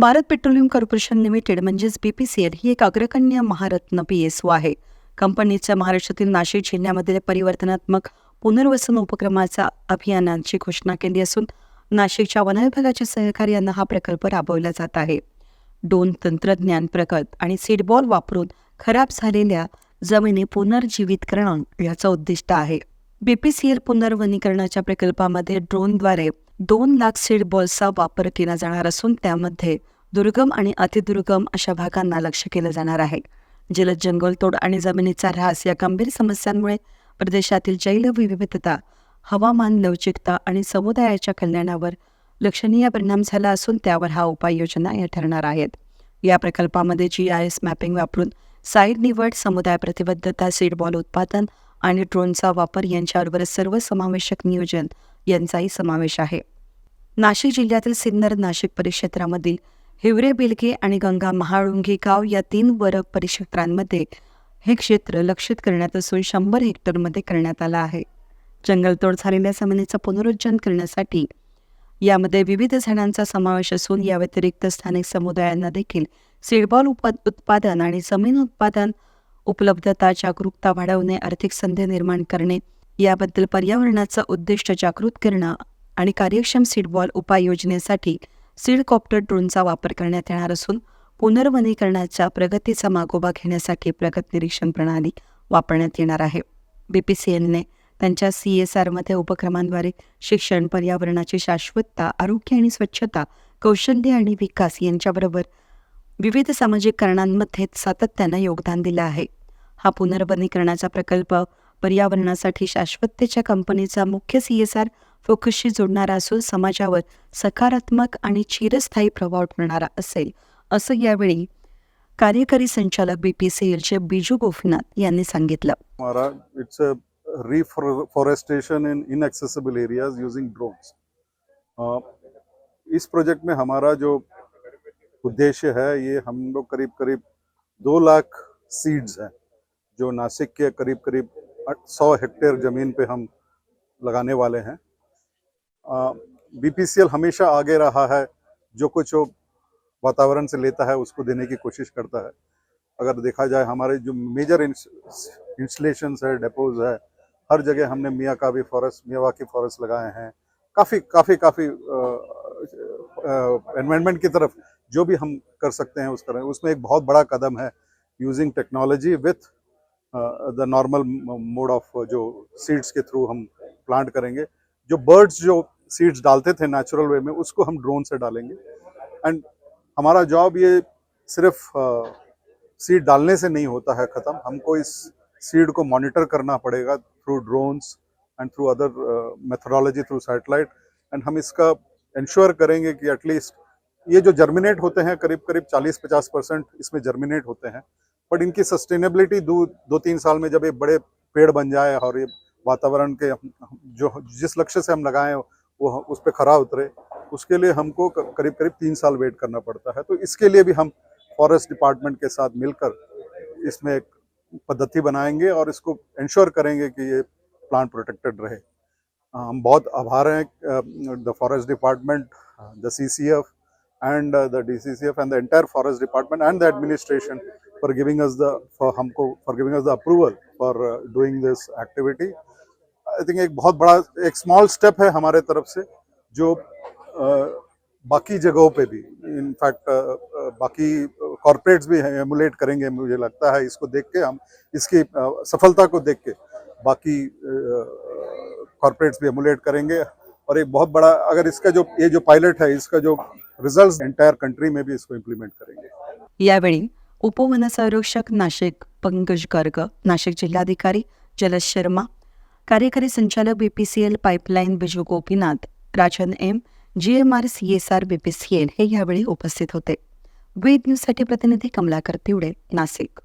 Bharat petroleum corporation limited म्हणजेच BPCL ही एक अग्रगण्य महारत्न पी एस ओ आहे. कंपनीच्या महाराष्ट्रातील नाशिक जिल्ह्यामधील परिवर्तनात्मक पुनर्वसन उपक्रमाचा अभियानाची घोषणा केली असून नाशिकच्या वनविभागाच्या सहकार्यानं हा प्रकल्प राबवला जात आहे. ड्रोन तंत्रज्ञान प्रकल्प आणि सीडबॉल वापरून खराब झालेल्या जमिनी पुनर्जीवित करणं याचं उद्दिष्ट आहे. बीपीसीएल पुनर्वनीकरणाच्या प्रकल्पामध्ये ड्रोनद्वारे दोन लाख सीडबॉल्सचा वापर केला जाणार असून त्यामध्ये दुर्गम आणि अतिदुर्गम अशा भागांना लक्ष केलं जाणार आहे. जलद जंगलतोड आणि जमिनीचा ऱ्हास या गंभीर समस्यांमुळे प्रदेशातील जैवविविधता हवामान लवचिकता आणि समुदायाच्या कल्याणावर लक्षणीय परिणाम झाला असून त्यावर हा उपाययोजना या ठरणार आहेत. या प्रकल्पामध्ये जी आय एस मॅपिंग वापरून साईड निवड समुदाय प्रतिबद्धता सीडबॉल उत्पादन आणि ड्रोनचा वापर यांच्याबरोबर सर्व समावेशक नियोजन यांचाही समावेश आहे. नाशिक जिल्ह्यातील सिन्नर नाशिक परिक्षेत्रामधील हिवरे बिलगे आणि गंगा महाळुंगी गाव या तीन वर परिक्षेत्रांमध्ये हे क्षेत्र लक्षित करण्यात असून शंभर हेक्टरमध्ये करण्यात आलं आहे. जंगलतोड झालेल्या जमिनीचं पुनरुज्जन करण्यासाठी यामध्ये विविध झाडांचा समावेश असून या व्यतिरिक्त स्थानिक समुदायांना देखील सीडबॉल उप उत्पादन आणि जमीन उत्पादन उपलब्धता जागरूकता वाढवणे आर्थिक संधी निर्माण करणे याबद्दल पर्यावरणाचं उद्दिष्ट जागृत करणं आणि कार्यक्षम सीडबॉल उपाययोजनेसाठी सीडकॉप्टर ड्रोनचा वापर करण्यात येणार असून पुनर्वनीकरणाच्या प्रगतीचा मागोवा घेण्यासाठी प्रगत निरीक्षण प्रणाली वापरण्यात येणार आहे. बीपीसीएलने त्यांच्या सी एस आरमध्ये उपक्रमांद्वारे शिक्षण पर्यावरणाची शाश्वतता आरोग्य आणि स्वच्छता कौशल्य आणि विकास यांच्याबरोबर विविध सामाजिक कारणांमध्ये सातत्यानं योगदान दिलं आहे. हा पुनर्वनीकरणाचा प्रकल्प पर्यावरणासाठी शाश्वततेच्या कंपनीचा मुख्य सी एस आर फोकसशी जोडणारा असून समाजावर सकारात्मक आणि चिरस्थायी प्रभाव ठरणारा असेल. असं यावेळी कार्यकारी संचालक बी पी सी एलचे बिजू गोपीनाथ यांनी सांगितलं. It's a in inaccessible areas using drones. Uh, इस प्रोजेक्ट में हमारा जो उद्देश्य है ये हम लोग करीब करीब दो लाख सीड्स हैं जो नासिक के करीब करीब सौ हेक्टेयर ज़मीन पे हम लगाने वाले हैं। बीपीसीएल हमेशा आगे रहा है, जो कुछ वातावरण से लेता है, उसको देने की कोशिश करता है। अगर देखा जाए, हमारे जो मेजर इंस्टलेशंस है डेपोज है, हर जगह हमने मियाँ का भी फॉरेस्ट मियावाकी फॉरेस्ट लगाए हैं। काफ़ी काफ़ी काफ़ी एनवायरनमेंट की तरफ़ जो भी हम कर सकते हैं, उस तरह। उसमें एक बहुत बड़ा कदम है using technology with the normal mode of जो सीड्स के थ्रू हम प्लांट करेंगे। जो बर्ड्स जो सीड्स डालते थे नेचुरल वे में, उसको हम ड्रोन से डालेंगे। एंड हमारा जॉब ये सिर्फ़ सीड डालने से नहीं होता है ख़त्म। हमको इस सीड को मॉनिटर करना पड़ेगा through drones and through other methodology through satellite and हम इसका इंश्योर करेंगे कि एटलीस्ट ये जो जर्मिनेट होते हैं, करीब करीब 40-50 परसेंट इसमें जर्मिनेट होते हैं। बट इनकी सस्टेनेबिलिटी दो दो तीन साल में जब ये बड़े पेड़ बन जाए और ये वातावरण के जो जिस लक्ष्य से हम लगाए वो उस पर खरा उतरे। उसके लिए हमको करीब करीब तीन साल वेट करना पड़ता है। तो इसके लिए भी हम फॉरेस्ट डिपार्टमेंट के साथ मिलकर इसमें एक पद्धति बनाएँगे और इसको इंश्योर करेंगे कि ये प्लांट प्रोटेक्टेड रहे। हम बहुत आभार हैं the forest department the C C F and uh, the DCCF and the entire forest department and the administration for giving us the for हमको for giving us the approval for doing this this I think एक बहुत बड़ा एक small step है हमारे तरफ़ से जो uh, बाकी जगहों पे भी इनफैक्ट बाकी कॉरपोरेट्स भी एमुलेट करेंगे मुझे लगता है इसको देख के हम इसकी सफलता को देख के बाकी कॉरपोरेट्स भी एमुलेट करेंगे। और एक बहुत बड़ा अगर इसका जो ये जो पायलट है इसका जो रिज़ल्ट एंटायर कंट्री में भी इसको इम्प्लीमेंट करेंगे। यावेळी उपवन संरक्षक नाशिक पंकज गर्ग नाशिक जिल्हाधिकारी जलज शर्मा कार्यकारी संचालक BPCL pipeline Biju Gopinath Rajan M G M R C S R BPCL हे यावेळी उपस्थित होते. वेद न्यूजसाठी प्रतिनिधी कमलाकर तिवडे नाशिक.